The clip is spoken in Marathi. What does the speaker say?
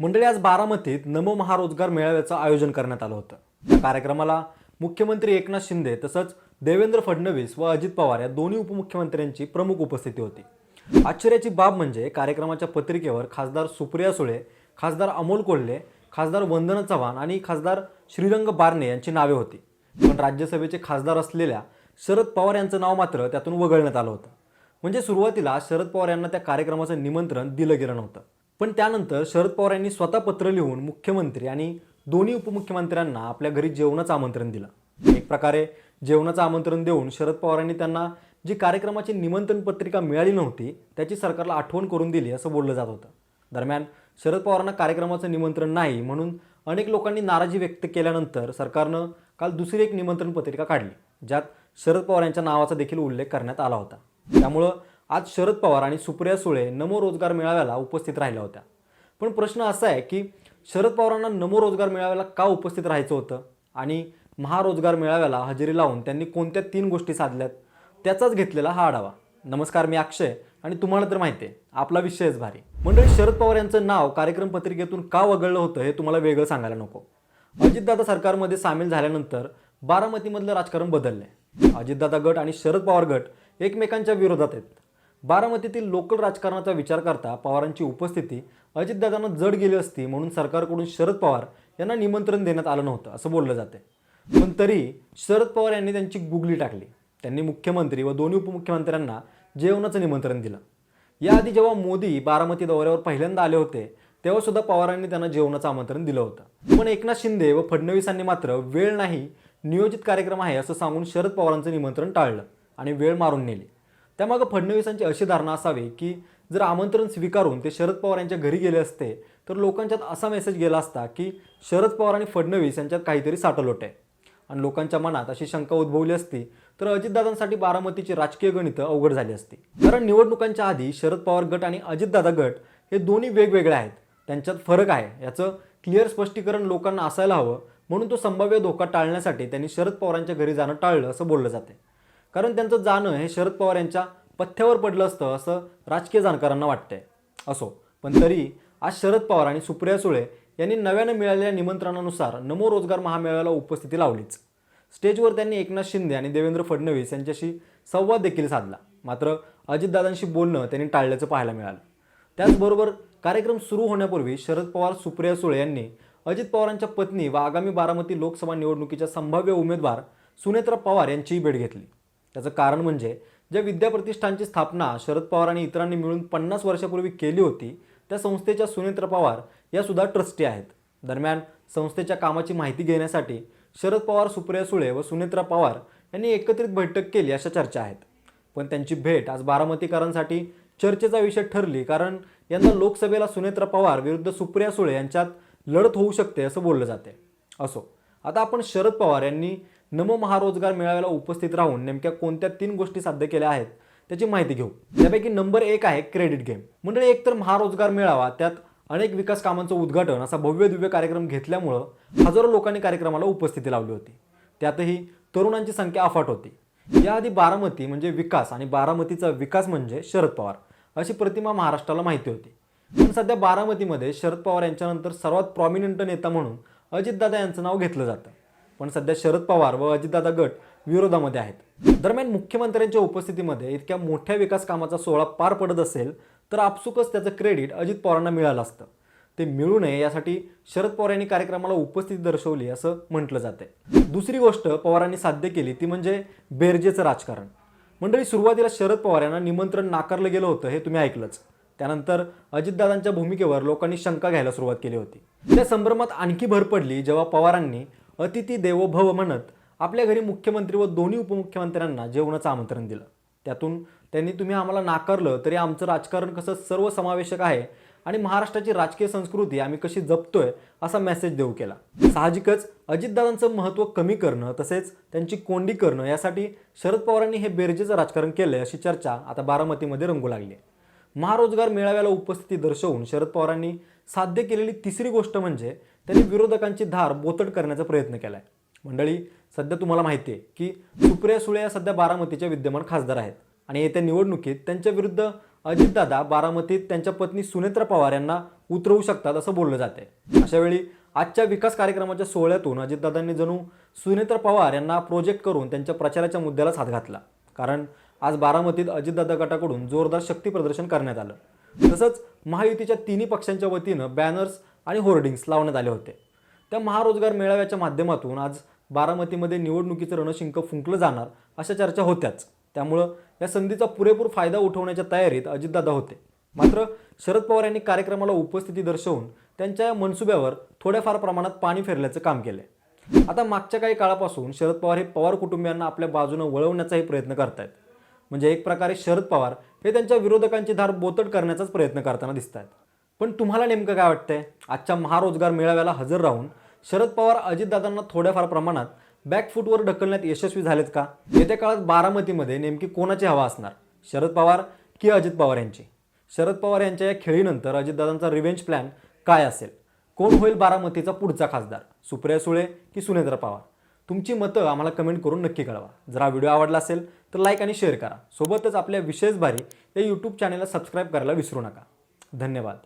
मंडळी आज बारामतीत नमो महारोजगार मेळाव्याचं आयोजन करण्यात आलं होतं. या कार्यक्रमाला मुख्यमंत्री एकनाथ शिंदे तसंच देवेंद्र फडणवीस व अजित पवार या दोन्ही उपमुख्यमंत्र्यांची प्रमुख उपस्थिती होती. आश्चर्याची बाब म्हणजे कार्यक्रमाच्या पत्रिकेवर खासदार सुप्रिया सुळे खासदार अमोल कोल्हे खासदार वंदना चव्हाण आणि खासदार श्रीरंग बारणे यांची नावे होती. पण राज्यसभेचे खासदार असलेल्या शरद पवार यांचं नाव मात्र त्यातून वगळण्यात आलं होतं. म्हणजे सुरुवातीला शरद पवार यांना त्या कार्यक्रमाचं निमंत्रण दिलं गेलं नव्हतं. पण त्यानंतर शरद पवार यांनी स्वतः पत्र लिहून मुख्यमंत्री आणि दोन्ही उपमुख्यमंत्र्यांना आपल्या घरी जेवणाचं आमंत्रण दिलं. एक प्रकारे जेवणाचं आमंत्रण देऊन शरद पवारांनी त्यांना जी कार्यक्रमाची निमंत्रण पत्रिका मिळाली नव्हती त्याची सरकारला आठवण करून दिली असं बोललं जात होतं. दरम्यान शरद पवारांना कार्यक्रमाचं निमंत्रण नाही म्हणून अनेक लोकांनी नाराजी व्यक्त केल्यानंतर सरकारनं काल दुसरी एक निमंत्रण पत्रिका काढली ज्यात शरद पवार यांच्या नावाचा देखील उल्लेख करण्यात आला होता. त्यामुळं आज शरद पवार आणि सुप्रिया सुळे नमो रोजगार मेळाव्याला उपस्थित राहिल्या होत्या. पण प्रश्न असा आहे की शरद पवारांना नमो रोजगार मेळाव्याला का उपस्थित राहायचं होतं? आणि महारोजगार मेळाव्याला हजेरी लावून त्यांनी कोणत्या तीन गोष्टी साधल्यात? त्याचाच घेतलेला हा आढावा. नमस्कार मी अक्षय आणि तुम्हाला तर माहिती आहे आपला विषयच भारी. मंडळी शरद पवार यांचं नाव कार्यक्रम पत्रिकेतून का वगळलं होतं हे तुम्हाला वेगळं सांगायला नको. अजितदादा सरकारमध्ये सामील झाल्यानंतर बारामतीमधलं राजकारण बदललंय. अजितदादा गट आणि शरद पवार गट एकमेकांच्या विरोधात आहेत. बारामतीतील लोकल राजकारणाचा विचार करता पवारांची उपस्थिती अजितदादांना जड गेली असती म्हणून सरकारकडून शरद पवार यांना निमंत्रण देण्यात आलं नव्हतं असं बोललं जाते पण तरी शरद पवार यांनी त्यांची गुगली टाकली. त्यांनी मुख्यमंत्री व दोन्ही उपमुख्यमंत्र्यांना जेवणाचं निमंत्रण दिलं. याआधी जेव्हा मोदी बारामती दौऱ्यावर पहिल्यांदा आले होते तेव्हा सुद्धा पवारांनी त्यांना जेवणाचं आमंत्रण दिलं होतं. पण एकनाथ शिंदे व फडणवीसांनी मात्र वेळ नाही नियोजित कार्यक्रम आहे असं सांगून शरद पवारांचं निमंत्रण टाळलं आणि वेळ मारून नेली. त्यामागं फडणवीसांची अशी धारणा असावी की जर आमंत्रण स्वीकारून ते शरद पवार यांच्या घरी गेले असते तर लोकांच्यात असा मेसेज गेला असता की शरद पवार आणि फडणवीस यांच्यात काहीतरी साठलोट आहे. आणि लोकांच्या मनात अशी शंका उद्भवली असती तर अजितदादांसाठी बारामतीची राजकीय गणितं अवघड झाली असती. कारण निवडणुकांच्या आधी शरद पवार गट आणि अजितदादा गट हे दोन्ही वेगवेगळे आहेत. त्यांच्यात फरक आहे. याचं क्लिअर स्पष्टीकरण लोकांना असायला हवं म्हणून तो संभाव्य धोका टाळण्यासाठी त्यांनी शरद पवारांच्या घरी जाणं टाळलं असं बोललं जाते कारण त्यांचं जाणं हे शरद पवार यांच्या पथ्यावर पडलं असतं असं राजकीय जाणकारांना वाटतंय. असो. पण तरी आज शरद पवार आणि सुप्रिया सुळे यांनी नव्यानं मिळालेल्या निमंत्रणानुसार नमो रोजगार महामेळाव्याला उपस्थिती लावलीच. स्टेजवर त्यांनी एकनाथ शिंदे आणि देवेंद्र फडणवीस यांच्याशी संवाद देखील साधला. मात्र अजितदादांशी बोलणं त्यांनी टाळल्याचं पाहायला मिळालं. त्याचबरोबर कार्यक्रम सुरू होण्यापूर्वी शरद पवार सुप्रिया सुळे यांनी अजित पवारांच्या पत्नी व आगामी बारामती लोकसभा निवडणुकीच्या संभाव्य उमेदवार सुनेत्रा पवार यांचीही भेट घेतली. त्याचं कारण म्हणजे ज्या विद्याप्रतिष्ठानची स्थापना शरद पवार आणि इतरांनी मिळून पन्नास वर्षापूर्वी केली होती त्या संस्थेच्या सुनेत्र पवार या सुद्धा ट्रस्टी आहेत. दरम्यान संस्थेच्या कामाची माहिती घेण्यासाठी शरद पवार सुप्रिया सुळे व सुनेत्रा पवार यांनी एकत्रित बैठक केली अशा चर्चा आहेत. पण त्यांची भेट आज बारामतीकरांसाठी चर्चेचा विषय ठरली कारण यंदा लोकसभेला सुनेत्रा पवार विरुद्ध सुप्रिया सुळे यांच्यात लढत होऊ शकते असं बोललं जाते. असो आता आपण शरद पवार यांनी नमो महारोजगार मेळाव्याला उपस्थित राहून नेमक्या कोणत्या तीन गोष्टी साध्य केल्या आहेत त्याची माहिती घेऊ. त्यापैकी नंबर एक आहे क्रेडिट गेम. मंडळी एकतर महारोजगार मेळावा त्यात अनेक विकास कामांचं उद्घाटन असा भव्य दिव्य कार्यक्रम घेतल्यामुळं हजारो लोकांनी कार्यक्रमाला उपस्थिती लावली होती. त्यातही तरुणांची संख्या अफाट होती. याआधी बारामती म्हणजे विकास आणि बारामतीचा विकास म्हणजे शरद पवार अशी प्रतिमा महाराष्ट्राला माहिती होती. पण सध्या बारामतीमध्ये शरद पवार यांच्यानंतर सर्वात प्रॉमिनंट नेता म्हणून अजितदादा यांचं नाव घेतलं जातं. पण सध्या शरद पवार व अजितदादा गट विरोधामध्ये आहेत. दरम्यान मुख्यमंत्र्यांच्या उपस्थितीमध्ये इतक्या मोठ्या विकास कामाचा सोहळा पार पडत असेल तर आपसुकच त्याचं क्रेडिट अजित पवारांना मिळालं असतं. ते मिळू नये यासाठी शरद पवार यांनी कार्यक्रमाला उपस्थिती दर्शवली असं म्हटलं जाते दुसरी गोष्ट पवारांनी साध्य केली ती म्हणजे बेरजेचं राजकारण. मंडळी सुरुवातीला शरद पवार यांना निमंत्रण नाकारलं गेलं होतं हे तुम्ही ऐकलंच. त्यानंतर अजितदादांच्या भूमिकेवर लोकांनी शंका घ्यायला सुरुवात केली होती. त्या संभ्रमात आणखी भर पडली जेव्हा पवारांनी अतिथी देवो भव म्हणत आपल्या घरी मुख्यमंत्री व दोन्ही उपमुख्यमंत्र्यांना जेवणाचं आमंत्रण दिलं. त्यातून त्यांनी तुम्ही आम्हाला नाकारलं तरी आमचं राजकारण कसं सर्वसमावेशक आहे आणि महाराष्ट्राची राजकीय संस्कृती आम्ही कशी जपतोय असा मेसेज देऊ केला. साहजिकच अजितदादांचं महत्त्व कमी करणं तसेच त्यांची कोंडी करणं यासाठी शरद पवारांनी हे बेरजेचं राजकारण केलंय अशी चर्चा आता बारामतीमध्ये रंगू लागली आहे. महारोजगार मेळाव्याला उपस्थिती दर्शवून शरद पवारांनी साध्य केलेली तिसरी गोष्ट म्हणजे त्यांनी विरोधकांची धार बोतट करण्याचा प्रयत्न केला आहे मंडळी सध्या तुम्हाला माहिती आहे की सुप्रिया सुळे या सध्या बारामतीच्या विद्यमान खासदार आहेत आणि येत्या निवडणुकीत त्यांच्या विरुद्ध अजितदादा बारामतीत त्यांच्या पत्नी सुनेत्रा पवार यांना उतरवू शकतात असं बोललं जाते आहे अशावेळी आजच्या विकास कार्यक्रमाच्या सोहळ्यातून अजितदादांनी जणू सुनेत्र पवार यांना प्रोजेक्ट करून त्यांच्या प्रचाराच्या मुद्द्यालाच हात घातला. कारण आज बारामतीत अजितदादा गटाकडून जोरदार शक्ती प्रदर्शन करण्यात आलं. तसंच महायुतीच्या तिन्ही पक्षांच्या वतीनं बॅनर्स आणि होर्डिंग्स लावण्यात आले होते. त्या महारोजगार मेळाव्याच्या माध्यमातून आज बारामतीमध्ये निवडणुकीचं रणशिंक फुंकलं जाणार अशा चर्चा होत्याच. त्यामुळं या संधीचा पुरेपूर फायदा उठवण्याच्या तयारीत अजितदादा होते. मात्र शरद पवार यांनी कार्यक्रमाला उपस्थिती दर्शवून त्यांच्या या मनसुब्यावर थोड्याफार प्रमाणात पाणी फेरल्याचं काम केलंय. आता मागच्या काही काळापासून शरद पवार हे पवार कुटुंबियांना आपल्या बाजूनं वळवण्याचाही प्रयत्न करतायत. म्हणजे एक प्रकारे शरद पवार हे त्यांच्या विरोधकांची धार बोतट करण्याचाच प्रयत्न करताना दिसत आहेत पण तुम्हाला नेमकं काय वाटतंय? आजच्या महारोजगार मेळाव्याला हजर राहून शरद पवार अजितदादांना थोड्याफार प्रमाणात बॅकफूटवर ढकलण्यात यशस्वी झालेत का? येत्या काळात बारामतीमध्ये नेमकी कोणाची हवा असणार? शरद पवार की अजित पवार यांची? शरद पवार यांच्या या खेळीनंतर अजितदादांचा रिव्हेंज प्लॅन काय असेल? कोण होईल बारामतीचा पुढचा खासदार? सुप्रिया सुळे की सुनेंद्र पवार? तुमची मतं आम्हाला कमेंट करून नक्की कळवा. जर हा व्हिडिओ आवडला असेल तर लाईक आणि शेअर करा. सोबतच आपल्या विशेष भारी या यूट्यूब चॅनलला सबस्क्राईब करायला विसरू नका. धन्यवाद.